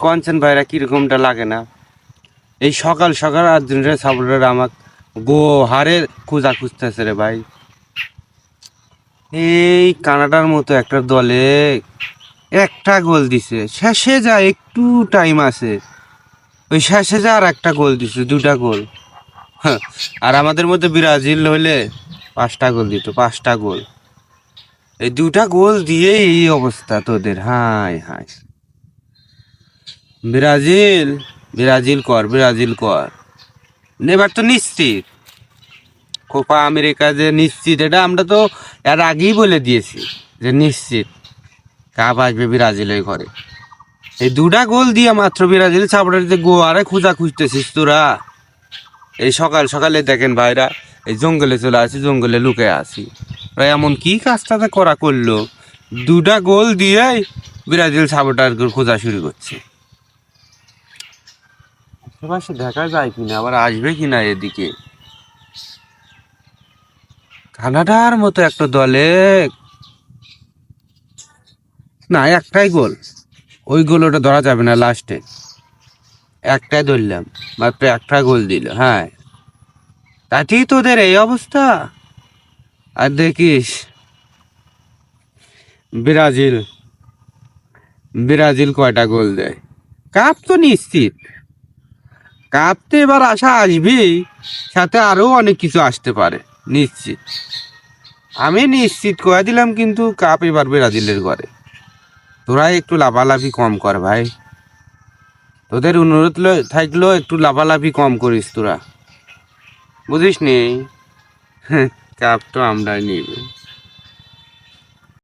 Concern ভাইরা কিরকমটা লাগে না? এই সকাল সকাল আর্জেন্টিনা সাপোর্টার আমাক গো হারে খোঁজা খুঁজতেছে রে ভাই। এই কানাডার মতো একটা দলে একটা গোল দিছে। শেষে যা একটু টাইম আছে। ওই শেষে যা আর একটা গোল দিছে দুটা গোল। হ্যাঁ, আর আমাদের মধ্যে ব্রাজিল হইলে পাঁচটা গোল দিত পাঁচটা গোল। এই দুটা গোল দিয়ে এই অবস্থা তোদের। হাই হাই ব্রাজিল ব্রাজিল কর ব্রাজিল কর। এবার তো নিশ্চিত। কোপা আমেরিকা যে নিশ্চিত, এটা আমরা তো এর আগেই বলে দিয়েছি যে নিশ্চিত। কাপ আসবে ব্রাজিলের ঘরে। এই দুটা গোল দিয়ে মাত্র ব্রাজিল যে গোয়ারে খোঁজা খুঁজতেছিস তোরা। এই সকাল সকালে দেখেন ভাইরা, এই জঙ্গলে চলে আসি, জঙ্গলে লুকে আসি। ওরা এমন কি কাজটাতে করা করল? দুটা গোল দিয়েই ব্রাজিল সাপোর্টার খোঁজা শুরু করছে। আশেপাশে দেখা যায় কিনা, আবার আসবে কিনা এদিকে? কানাডার মতো একটা দলে। না, একটাই গোল। ওই গোল ওটা ধরা যাবে না লাস্টে। একটাই ধরলাম, মাত্র একটা গোল দিল হ্যাঁ। তাতেই তোদের এই অবস্থা। আর দেখিস, ব্রাজিল ব্রাজিল কয়টা গোল দেয়? কাপ তো নিশ্চিত। কাপ তো এবার আশা আসবেই সাথে আরও অনেক কিছু আসতে পারে, নিশ্চিত। আমি নিশ্চিত করে দিলাম কিন্তু কাপ এবার ব্রাজিলের ঘরে। তোরা একটু লাভালাভি কম কর ভাই। তোদের অনুরোধ থাকলেও একটু লাভালাভি কম করিস তোরা। বুঝিস নি কাপ তো আমরাই নিবে।